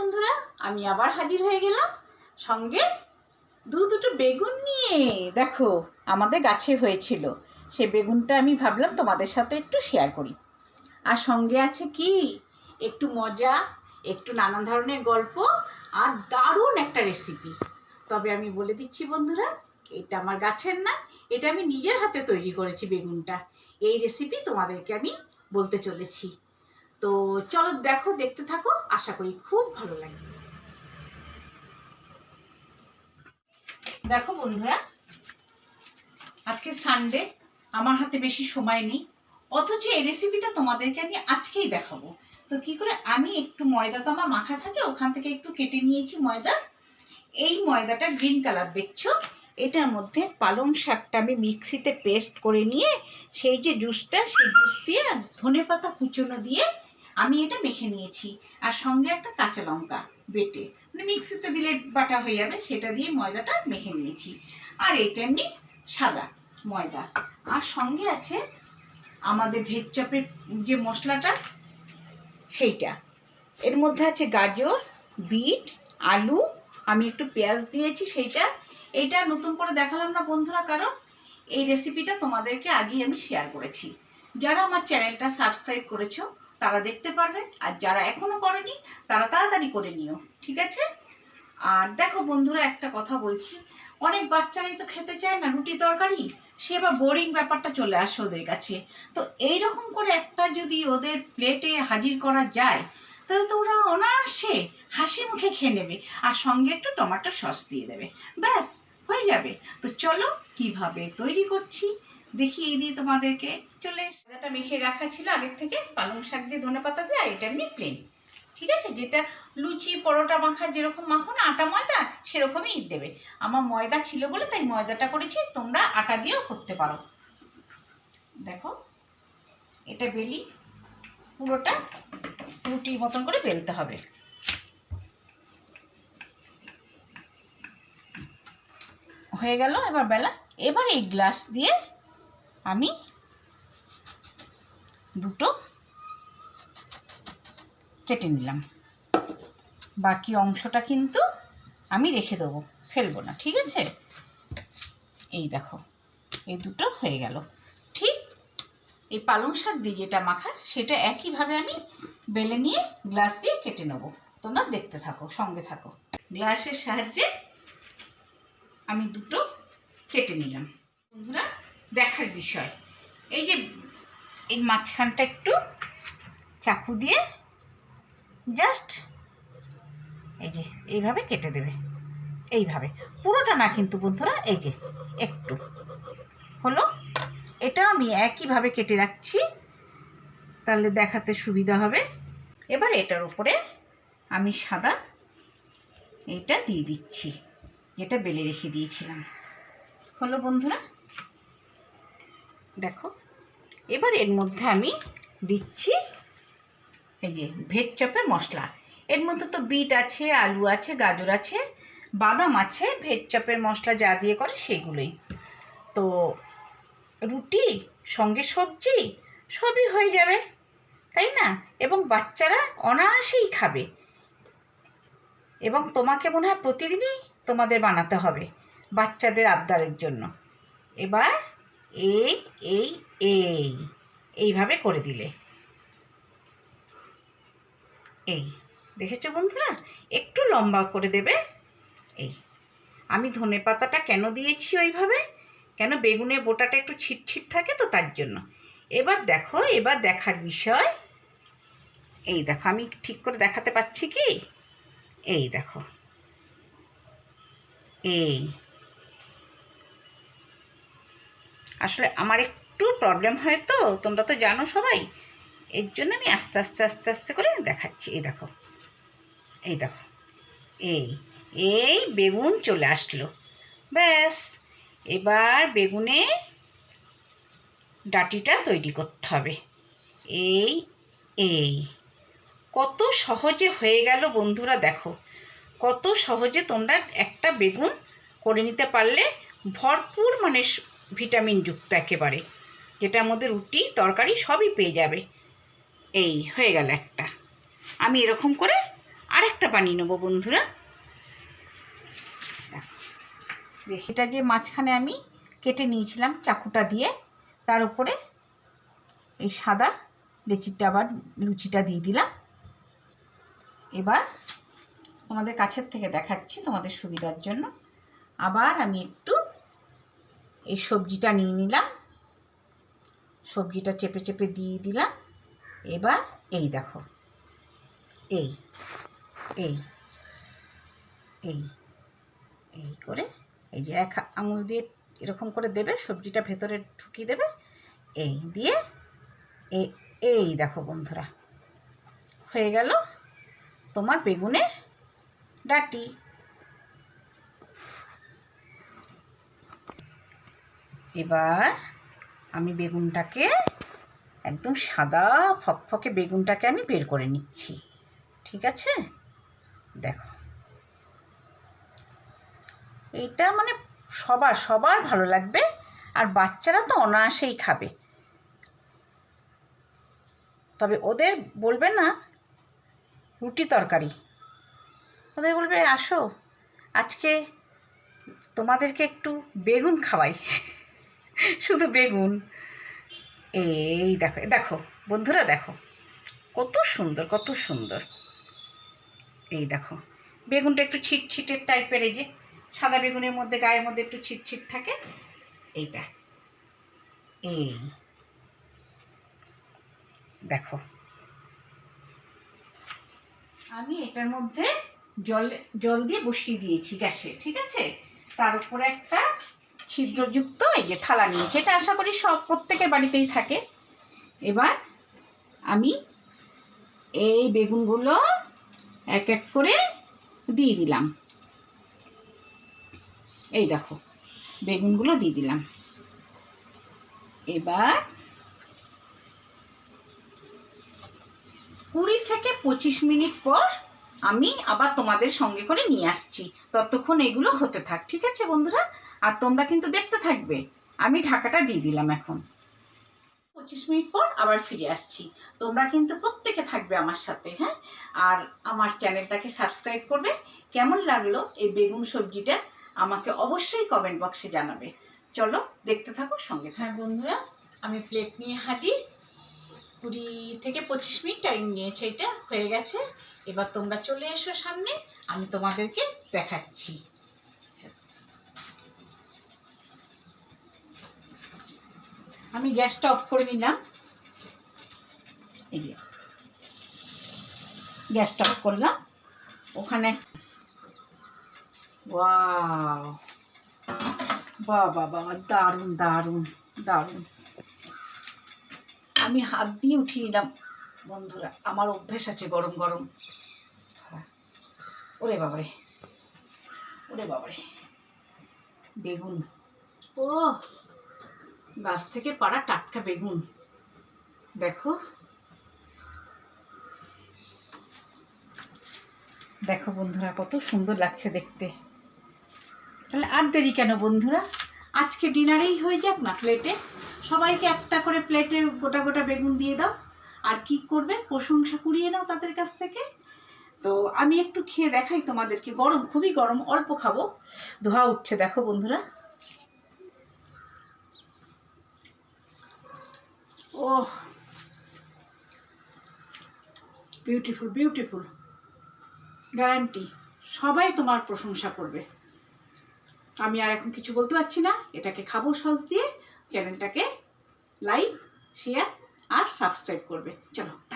বন্ধুরা, আমি আবার হাজির হয়ে গেলাম। সঙ্গে দু দুটো বেগুন নিয়ে। দেখো, আমাদের গাছে হয়েছিল। সে বেগুনটা আমি ভাবলাম তোমাদের সাথে একটু শেয়ার করি। আর সঙ্গে আছে কি? একটু মজা, একটু নানান ধরনের গল্প আর দারুণ একটা রেসিপি তবে আমি বলে দিচ্ছি বন্ধুরা, এটা আমার গাছের না, এটা আমি নিজের হাতে তৈরি করেছি বেগুনটা। এই রেসিপি তোমাদেরকে আমি বলতে চলেছি। তো চলো দেখো, দেখতে থাকো, আশা করি খুব ভালো লাগবে। দেখো বন্ধুরা, আজকে সানডে আমার হাতে বেশি সময় নেই। অথচ এই রেসিপিটা তোমাদেরকে আমি আজকেই দেখাবো। তো কি করে, আমি একটু ময়দা তো আমার মাখা থাকে, ওখান থেকে একটু কেটে নিয়েছি ময়দা। এই ময়দাটা গ্রিন কালার দেখছ? এটার মধ্যে পালং শাকটা আমি মিক্সিতে পেস্ট করে নিয়ে, সেই যে জুসটা সেই জুস দিয়ে ধনে পাতা কুচনো দিয়ে আমি এটা মেখে নিয়েছি। আর সঙ্গে একটা কাঁচা লঙ্কা বেটে। মানে মিক্সিতে দিলে বাটা হয়ে যাবে, সেটা দিয়ে ময়দাটা মেখে নিয়েছি। আর এটা এমনি সাদা ময়দা। আর সঙ্গে আছে আমাদের ভেজ চপের যে মশলাটা, সেইটা। এর মধ্যে আছে গাজর, বিট, আলু, আমি একটু পেঁয়াজ দিয়েছি সেইটা। এইটা নতুন করে দেখালাম না বন্ধুরা কারণ, এই রেসিপিটা তোমাদেরকে আগেই আমি শেয়ার করেছি। যারা আমার চ্যানেলটা সাবস্ক্রাইব করেছ, তারা দেখতে পারবেন আর যারা এখনও করেনি, তারা তাড়াতাড়ি করে নিও, ঠিক আছে? আর দেখো বন্ধুরা, একটা কথা বলছি, অনেক বাচ্চারাই তো খেতে চায় না রুটি তরকারি, সে আবার বোরিং ব্যাপারটা চলে আসে ওদের কাছে। তো এই রকম করে একটা যদি ওদের প্লেটে হাজির করা যায়, তাহলে তো ওরা অনায়াসে হাসি মুখে খেয়ে নেবে, আর সঙ্গে একটু টমাটো সস দিয়ে দেবে। ব্যাস, হয়ে যাবে। তো চলো, কীভাবে তৈরি করছি দেখিয়ে দিই তোমাদেরকে চলে সাদাটা মেখে রাখা ছিল আগের থেকে। পালং শাক দিয়ে ধনে পাতা দিয়ে, আর এটা এমনি প্লেন ঠিক আছে? যেটা লুচি, পরোটা, মাখা, যেরকম মাখো না, আটা, ময়দা, সেরকমই দেবে। আমার ময়দা ছিল বলে তাই ময়দাটা করেছি, তোমরা আটা দিয়েও করতে পারো। দেখো, এটা বেলি, পুরোটা রুটির মতন করে বেলতে হবে। হয়ে গেল এবার বেলা। এবার এই গ্লাস দিয়ে আমি দুটো কেটে নিলাম। বাকি অংশটা কিন্তু আমি রেখে দেবো, ফেলব না, ঠিক আছে? এই দেখো, এই দুটো হয়ে গেল। ঠিক এই পালং শাক দিয়ে যেটা মাখা, সেটা একইভাবে আমি বেলে নিয়ে গ্লাস দিয়ে কেটে নেব। তোমরা দেখতে থাকো, সঙ্গে থাকো। গ্লাসের সাহায্যে আমি দুটো কেটে নিলাম। বন্ধুরা দেখার বিষয়। এই যে, এই মাঝখানটা একটু চাকু দিয়ে জাস্ট এই যে, এইভাবে কেটে দেবে। এইভাবে। পুরোটা না কিন্তু বন্ধুরা, এই যে, একটু। হলো? এটা আমি একইভাবে কেটে রাখছি, তাহলে দেখাতে সুবিধা হবে। এবার এটার উপরে আমি সাদা এইটা দিয়ে দিচ্ছি, যেটা বেলে রেখে দিয়েছিলাম। হলো বন্ধুরা? দেখো, এবার এর মধ্যে আমি দিচ্ছি এই যে ভেজ চপের মশলা। এর মধ্যে তো বিট আছে, আলু আছে, গাজর আছে, বাদাম আছে, ভেজ চপের মশলা যা দিয়ে করে সেগুলোই। তো রুটি, সঙ্গে সবজি, সবই হয়ে যাবে, তাই না? এবং বাচ্চারা অনায়াসেই খাবে। এবং তোমাকে মনে হয় প্রতিদিনই তোমাদের বানাতে হবে বাচ্চাদের আবদারের জন্য। এবার এই এই এই এইভাবে করে দিলে। এই, দেখেছ বন্ধুরা? একটু লম্বা করে দেবে। এই, আমি ধনে পাতাটা কেন দিয়েছি ওইভাবে? কেন বেগুনের বোটাটা একটু ছিটছিট থাকে তো তার জন্য? এবার দেখো, এবার দেখার বিষয়। এই দেখো, আমি ঠিক করে দেখাতে পাচ্ছি কি? এই দেখো। এই আসলে আমার একটু প্রবলেম হয় তো, তোমরা তো জানো সবাই। এর জন্য আমি আস্তে আস্তে আস্তে আস্তে করে দেখাচ্ছি। এই দেখো এই দেখো, এই এই বেগুন চলে আসলো। ব্যাস, এবার বেগুনে ডাটিটা তৈরি করতে হবে। এই এই, কত সহজে হয়ে গেল বন্ধুরা দেখো। কত সহজে তোমরা একটা বেগুন করে নিতে পারলে ভরপুর মানে ভিটামিনযুক্ত একেবারে, যেটার মধ্যে রুটি, তরকারি সবই পেয়ে যাবে। এই হয়ে গেল একটা। আমি এরকম করে আরেকটা বানিয়ে নেব বন্ধুরা। এটা যে মাঝখানে আমি কেটে নিয়েছিলাম চাকুটা দিয়ে, তার উপরে এই সাদা লেচিটা আবার লুচিটা দিয়ে দিলাম। এবার তোমাদের কাছের থেকে দেখাচ্ছি তোমাদের সুবিধার জন্য। আবার আমি একটু এই সবজিটা নিয়ে নিলাম। সবজিটা চেপে চেপে দিয়ে দিলাম। এবার এই দেখো, এই এই এই এই করে এই যে এক আঙুল দিয়ে এরকম করে দেবে, সবজিটা ভেতরে ঢুকিয়ে দেবে। এই দিয়ে এই দেখো বন্ধুরা, হয়ে গেল তোমার বেগুনের ডাটি। এবার আমি বেগুনটাকে একদম সাদা ফকফকে বেগুনটাকে আমি বের করে নিচ্ছি। ঠিক আছে? দেখো। এইটা মানে সবার সবার ভালো লাগবে আর বাচ্চারা তো অনায়াসেই খাবে। তবে ওদের বলবে না, রুটি তরকারি। ওদের বলবে, আসো, আজকে তোমাদেরকে একটু বেগুন খাওয়াই। শুধু বেগুন। এই দেখো দেখো, বন্ধুরা দেখো, কত সুন্দর কত সুন্দর। এই দেখো, বেগুনটা একটু ছিটছিটের টাইপের এই যে, সাদা বেগুনের মধ্যে, গায়ের মধ্যে একটু ছিটছিট থাকে, এইটা। এই দেখো। আমি এটার মধ্যে জল জল দিয়ে বসিয়ে দিয়েছি গ্যাসে, ঠিক আছে? তার উপরে একটা ছিদ্রযুক্ত এই যে থালা নিয়েছি এটা আশা করি সব প্রত্যেকের বাড়িতেই থাকে। এবার আমি এই বেগুনগুলো এক এক করে দিয়ে দিলাম। এই দেখো, বেগুনগুলো দিয়ে দিলাম। এবার কুড়ি থেকে পঁচিশ মিনিট পর আমি আবার তোমাদের সঙ্গে করে নিয়ে আসছি। ততক্ষণ এগুলো হতে থাক, ঠিক আছে বন্ধুরা? আর তোমরা কিন্তু দেখতে থাকবে। আমি ঢাকাটা দিয়ে দিলাম এখন। পঁচিশ মিনিট পর আবার ফিরে আসছি। তোমরা কিন্তু প্রত্যেকে থাকবে আমার সাথে হ্যাঁ? আর আমার চ্যানেলটাকে সাবস্ক্রাইব করবে। কেমন লাগল এই বেগুন সবজিটা? আমাকে অবশ্যই কমেন্ট বক্সে জানাবে। চলো, দেখতে থাকো, সঙ্গে থাক। বন্ধুরা, আমি প্লেট নিয়ে হাজির। কুড়ি থেকে পঁচিশ মিনিট টাইম নিয়েছে এটা, হয়ে গেছে। এবার তোমরা চলে এসো সামনে, আমি তোমাদেরকে দেখাচ্ছি। আমি গ্যাসটা অফ করে নিলাম। এই যে। গ্যাসটা অফ করলাম। ওখানে ওয়াও। বাহ বাবা, দারুণ দারুণ দারুণ। আমি হাত দিয়ে উঠিয়ে নিলাম, বন্ধুরা। আমার অভ্যেস আছে গরম গরম। হ্যাঁ। ওরে বাবারে। ওরে বাবারে। বেগুন। ও গাছ থেকে পাড়া টাটকা বেগুন। দেখো। দেখো বন্ধুরা, কত সুন্দর লাগছে দেখতে। তাহলে আর দেরি কেন বন্ধুরা? আজকে ডিনারেই হয়ে যাক না প্লেটে সবাইকে একটা করে প্লেটে গোটা গোটা বেগুন দিয়ে দাও। আর কি করবে? প্রশংসা কুড়িয়ে নাও তাদের কাছ থেকে। তো আমি একটু খেয়ে দেখাই তোমাদেরকে। গরম, খুবই গরম, অল্প খাব। ধোয়া উঠছে, দেখো বন্ধুরা। ও বিউটিফুল বিউটিফুল গ্যারান্টি সবাই তোমার প্রশংসা করবে। আমি আর এখন কিছু বলতে পারছি না। এটাকে খাব সস দিয়ে। চ্যানেলটাকে লাইক শেয়ার আর সাবস্ক্রাইব করবে। চলো।